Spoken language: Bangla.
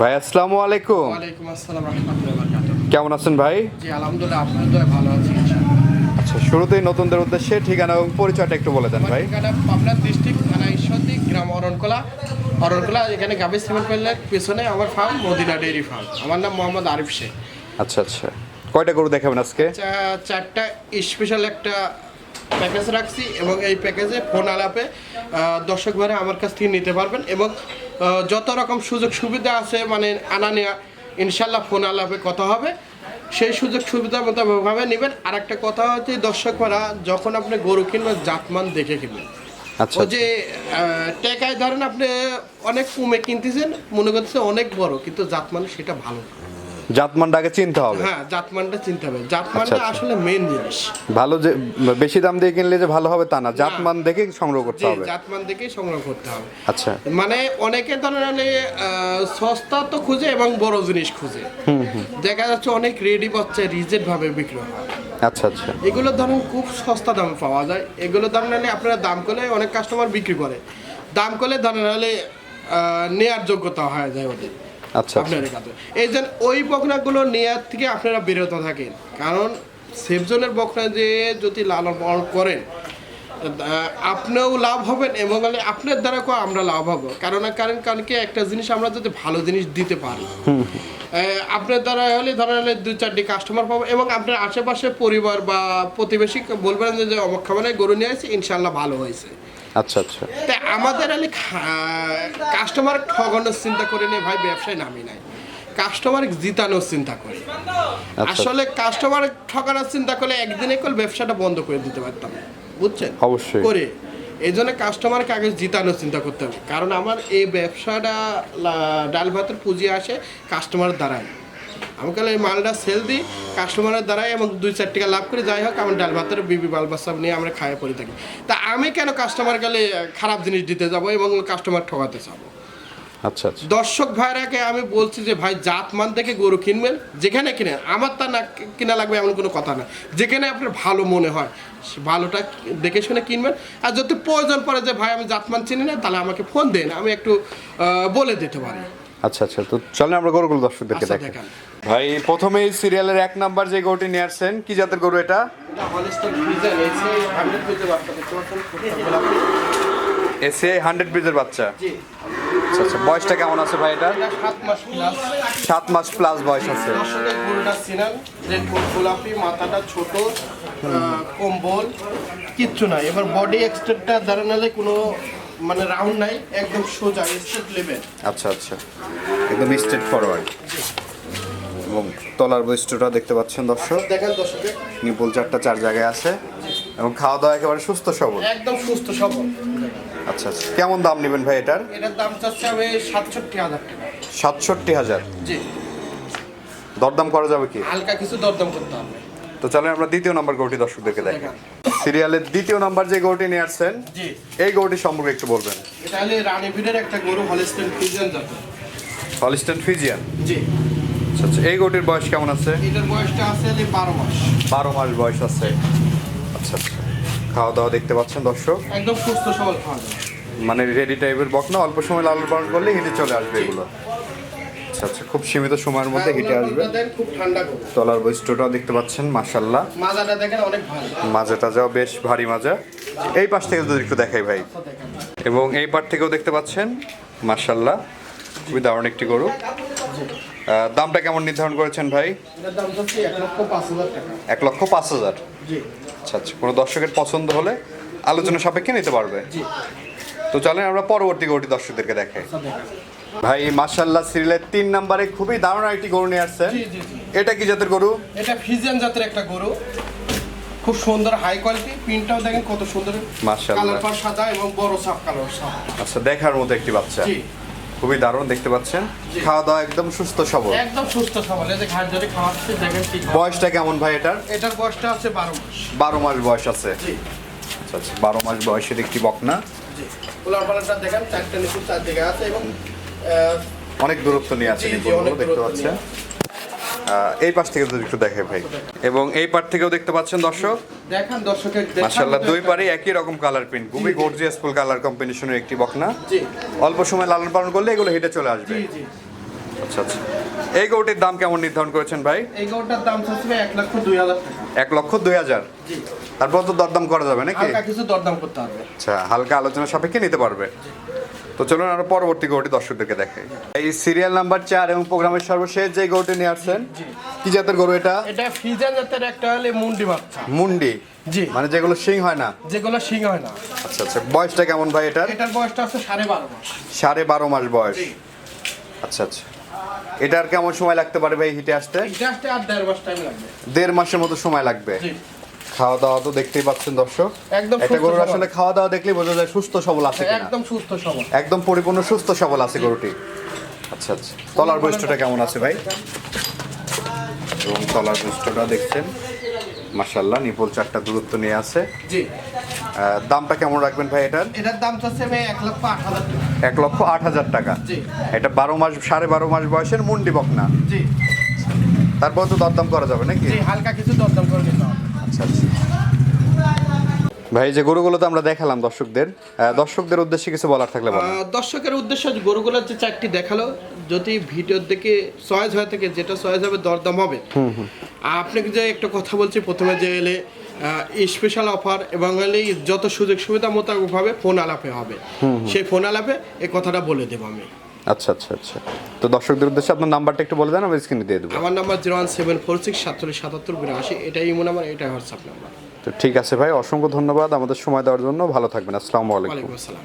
ভাই আসসালামু আলাইকুম। ওয়ালাইকুম আসসালাম রহমতুল্লাহ বারকাতুহ। কেমন আছেন ভাই? জি আলহামদুলিল্লাহ আপনার দয়া ভালো আছি আচ্ছা শুরুতেই নতুনদের উদ্দেশ্যে ঠিকানা এবং পরিচয়টা একটু বলে দেন ভাই। ঠিকানা পাবনা ডিস্ট্রিক্ট থানা ঈশ্বরদী গ্রাম অরণকলা। অরণকলা এখানে গাভী সিমেন্ট পেলের পেছনে আমার ফার্ম মদিনা ডেয়ারি ফার্ম আমার নাম মোহাম্মদ আরিফ শেখ। আচ্ছা আচ্ছা। কয়টা গরু দেখাবেন আজকে? চারটা স্পেশাল একটা প্যাকেজ রাখছি এবং এই প্যাকেজে ফোন আলাপে দর্শক ভাইরা আমার কাছ থেকে নিতে পারবেন এবং যত রকম সুযোগ সুবিধা আছে মানে আনা নেওয়া ইনশাল্লাহ ফোন আলাপে কথা হবে। সেই সুযোগ সুবিধা মোতাবেকভাবে নেবেন। আর একটা কথা হচ্ছে দর্শক ভাইরা যখন আপনি গরু কিনবেন জাতমান দেখে কিনবেন। আচ্ছা যে টেকায় ধরেন আপনি অনেক কমে কিনতেছেন মনে করতেছে অনেক বড় কিন্তু জাতমান সেটা ভালো না। জাতমানটা আগে চিনতে হবে। হ্যাঁ জাতমানটা চিনতে হবে। জাতমানটা আচ্ছা। আসলে মেন জিনিস। ভালো যে বেশি দাম দিয়ে কিনলে যে ভালো হবে তা না জাতমান দেখে সংগ্রহ করতে হবে। জাতমান দেখেই সংগ্রহ করতে হবে। আচ্ছা। মানে অনেকে ধরেন হলে, সস্তা তো খুঁজে এবং বড় জিনিস খুঁজে। দেখা যাচ্ছে অনেক রেডি বাচ্চা রিজেট ভাবে বিক্রি হয়। আচ্ছা আচ্ছা। এগুলো ধরেন খুব সস্তা দামে পাওয়া যায়। এগুলো ধরেন হলে আপনারা দাম করলে অনেক কাস্টমার বিক্রি করে। দাম করলে ধরেন নেয়ার যোগ্যতা হয়ে যায় ওদের। আচ্ছা আচ্ছা। আপনার কাছে। এই যে ওই বকনাগুলো নেয়ার থেকে আপনারা বিরত থাকেন। কারণ সেফজনের বকনা যে যদি লালন পালন করেন আপনিও লাভ হবেন এবং আপনার দ্বারা আমরা লাভ হব। কারণ কারণ কারণ কি একটা জিনিস আমরা যদি ভালো জিনিস দিতে পারি আপনার দ্বারা হলে ধরেন হলে দু চারটি কাস্টমার পাবো এবং আপনার আশেপাশে পরিবার বা প্রতিবেশী বলবেন যে, যে অমুক খামারে গরু নিয়ে আসি ইনশাল্লাহ ভালো হয়েছে। আচ্ছা আচ্ছা। তাই আমাদের আলে কাস্টমার ঠগানোর চিন্তা করে নিয়ে ভাই ব্যবসায় নামি নাই। কাস্টমার জিতানোর চিন্তা করি। আচ্ছা। আসলে কাস্টমার ঠকানোর চিন্তা করলে একদিনে কল ব্যবসাটা বন্ধ করে দিতে পারতাম। বুঝছেন? অবশ্যই। করে। এই জন্য কাস্টমারকে আগে জিতানোর চিন্তা করতে হবে। কারণ আমার এই ব্যবসাটা ডাল ভাতের পুঁজি আসে কাস্টমার দ্বারাই। আমি কালে এই মালটা সেল দিই কাস্টমারের দ্বারাই এবং দুই চার টাকা লাভ করে। যাই হোক আমার ডাল ভাতের বিবি বাল বাচ্চা নিয়ে আমরা খাইয়ে পড়ে থাকি। তা আমি কেন কাস্টমার গেলে খারাপ জিনিস দিতে যাব এবং কাস্টমার ঠকাতে যাব? আচ্ছা আচ্ছা। দর্শক ভাইরাকে আমি বলছি যে ভাই জাত মান দেখে গরু কিনবেন যেখানে কিনেন আমার তা না কিনা লাগবে এমন কোনো কথা না। যেখানে আপনার ভালো মনে হয় ভালোটা দেখে শুনে কিনবেন। আর যদি প্রয়োজন পড়ে যে ভাই আমি জাতমান চিনি না তাহলে আমাকে ফোন দেন আমি একটু বলে দিতে পারি। আচ্ছা আচ্ছা। তো চলেন আমরা গরুগুলো দর্শকদেরকে আচ্ছা, ভাই প্রথমেই সিরিয়ালের এক নাম্বার যে গরুটি নিয়ে আসছেন কি জাতের গরু এটা? এসে হান্ড্রেড ফ্রিজের বাচ্চা আচ্ছা আচ্ছা বয়সটা কেমন আছে ভাই এটা? এটা সাত মাস প্লাস সাত মাস প্লাস বয়স আছে। মাথাটা ছোট কম্বল কিচ্ছু নাই। এবার বডি এক্সটেন্টটা দাঁড়ানালে কোনো মানে রাউন্ড নাই একদম সোজা স্ট্রেট লেভেল আচ্ছা আচ্ছা। একদম স্ট্রেট ফরওয়ার্ড এবং তলার বৈশিষ্ট্যটা দেখতে পাচ্ছেন দর্শক। দেখেন দর্শকে নিপুল চারটা চার জায়গায় আছে। এবং খাওয়া দাওয়া একেবারে সুস্থ সবল। একদম সুস্থ সবল। আচ্ছা আচ্ছা। কেমন দাম নেবেন ভাই এটার? এটার দাম চাচ্ছে আমি সাতষট্টি হাজার টাকা। সাতষট্টি হাজার। জি। দরদাম করা যাবে কি? হালকা কিছু দরদাম করতে হবে। তো চলেন আমরা দ্বিতীয় নাম্বার গরুটি দর্শকদেরকে দেখেন। সিরিয়ালের দ্বিতীয় নাম্বার যে গরুটি নিয়ে আসছেন জি। এই গরুটি সম্পর্কে একটু বলবেন। এটা হলে রানীবীরের একটা গরু হলিস্টেন ফিজিয়ান জাতের। Holstein Friesian ji. আচ্ছা আচ্ছা এই গরুটির বয়স কেমন আছে? এটার বয়সটা আছে হলে বারো মাস। বারো মাস বয়স আছে। আচ্ছা আচ্ছা খাওয়া দাওয়া দেখতে পাচ্ছেন দর্শক। একদম সুস্থ সবল খাওয়া যায় মানে রেডি টাইপের বক না অল্প সময় লালন পালন করলে হিটে চলে আসবে এগুলো। আচ্ছা আচ্ছা খুব সীমিত সময়ের মধ্যে হিটে আসবে। খুব ঠান্ডা তলার বৈশিষ্ট্যটাও দেখতে পাচ্ছেন মাশাল্লাহ মাজাটা দেখেন অনেক ভালো। মাজা টাজাও বেশ ভারী মাজা। এই পাশ থেকে যদি একটু দেখাই ভাই। এবং এই পার থেকেও দেখতে পাচ্ছেন মাশাল্লাহ খুবই দারুণ একটি গরু। দামটা কেমন নির্ধারণ করেছেন ভাই? এক লক্ষ পাঁচ হাজার আচ্ছা আচ্ছা কোনো দর্শকের পছন্দ হলে আলোচনা সাপেক্ষে নিতে পারবে। তো চলেন আমরা পরবর্তী গরুটি দর্শকদেরকে দেখাই। আচ্ছা ভাই মাশাল্লাহ সিরিয়ালের তিন নম্বরে খুবই দারুণ একটি গরু নিয়ে আসছেন। এটা কি জাতের গরু? এটা ফিজিয়ান জাতের একটা গরু। খুব সুন্দর হাই কোয়ালিটি প্রিন্টটাও দেখেন কত সুন্দর। কালার পার সাদা এবং বড় সাপ কালার আচ্ছা দেখার মতো একটি বাচ্চা। জি। খুবই দারুণ দেখতে পাচ্ছেন। খাওয়া দাওয়া একদম সুস্থ সবল। একদম সুস্থ সবল। এই যে ঘাট ধরে খাওয়াচ্ছে দেখেন ঠিক বয়সটা কেমন ভাই এটার? এটার বয়সটা আছে বারো মাস। বারো মাস বয়স আছে। জি। আচ্ছা আচ্ছা বারো মাস বয়সের একটি বকনা। জি। পোলার পালারটা দেখেন চারটে নিচু চারদিকে আছে এবং অনেক দূরত্ব নিয়ে আছে নিপুণগুলো দেখতে পাচ্ছেন? এই পাশ থেকে যদি একটু দেখে ভাই। এবং এই পার থেকেও দেখতে পাচ্ছেন দর্শক? দেখেন দর্শকের মাশাআল্লাহ দুই পারে একই রকম কালার প্রিন্ট খুবই গর্জিয়াস ফুল কালার কম্বিনেশনের একটি বকনা। জি। অল্প সময় লালন পালন করলে এগুলো হেঁটে চলে আসবে। জি জি। আচ্ছা আচ্ছা। এই গরুটির দাম কেমন নির্ধারণ করেছেন ভাই? এই গরুটার দাম চাচ্ছে এক লক্ষ দুই হাজার এক লক্ষ দুই হাজার? জি। তারপর তো দরদাম করা যাবে নাকি? কিছু দরদাম করতে হবে। আচ্ছা হালকা আলোচনা সাপেক্ষে নিতে পারবে। তো চলুন আরও পরবর্তী গরুটি দর্শকদেরকে দেখাই। এই সিরিয়াল নাম্বার চার এবং প্রোগ্রামের সর্বশেষ যে গরুটি নিয়ে আসছেন কি জাতের গরু এটা? এটা ফিজা জাতের একটা হলে মুন্ডি বাচ্চা। মুন্ডি? জি। মানে যেগুলো শিং হয় না? যেগুলো শিং হয় না। আচ্ছা আচ্ছা। বয়সটা কেমন ভাই এটার? এটার বয়সটা আছে সাড়ে বারো মাস। সাড়ে বারো মাস বয়স। জি। আচ্ছা আচ্ছা। এটার কেমন সময় লাগতে পারে ভাই হিটে আসতে? জাস্ট আর দেড় মাস টাইম লাগবে। দেড় মাসের মতো সময় লাগবে। জি। খাওয়া দাওয়া তো দেখতেই পাচ্ছেন দর্শক। একদম একটা গরুর আসলে খাওয়া দাওয়া দেখলেই বোঝা যায় সুস্থ সবল আছে একদম সুস্থ সবল। একদম পরিপূর্ণ সুস্থ সবল আছে গরুটি। আচ্ছা আচ্ছা। তলার বৈশিষ্ট্যটা কেমন আছে ভাই? এবং তলার বৈশিষ্ট্যটা দেখছেন। মাসাল্লাহ নিপল চারটা দূরত্ব নিয়ে আছে। জি। দামটা কেমন রাখবেন ভাই এটার? এটার দাম চাচ্ছে ভাই এক লক্ষ আট হাজার টাকা। এক লক্ষ আট হাজার টাকা। জি। এটা বারো মাস সাড়ে বারো মাস বয়সের মুন্ডি বকনা। জি। তারপর তো দরদাম করা যাবে নাকি? জি হালকা কিছু দরদাম করে নিতে হবে। আচ্ছা আচ্ছা ভাই যে গরুগুলো তো আমরা দেখালাম দর্শকদের দর্শকদের উদ্দেশ্যে কিছু বলার থাকলে দর্শকের উদ্দেশ্য গরুগুলোর যে চারটি দেখাল যদি ভিডিওর দিকে চয়েস হয়ে থাকে যেটা চয়েস হবে দরদাম হবে। আপনাকে যে একটা কথা বলছি প্রথমে যে এলে স্পেশাল অফার এবং এলে যত সুযোগ সুবিধা মোতাবেক হবে ফোন আলাপে হবে। সেই ফোন আলাপে এই কথাটা বলে দেবো আমি। আচ্ছা আচ্ছা আচ্ছা। তো দর্শকদের উদ্দেশ্যে আপনার নাম্বারটা একটু বলে দেন আমি স্ক্রিনে দিয়ে দেবো। আমার number zero one seven four six সাতচল্লিশ সাতাত্তর বিরাশি এটাই ইমো নাম্বার এটাই হোয়াটসঅ্যাপ নাম্বার। তো ঠিক আছে ভাই অসংখ্য ধন্যবাদ আমাদের সময় দেওয়ার জন্য। ভালো থাকবেন আসসালামু আলাইকুম। আসসালাম।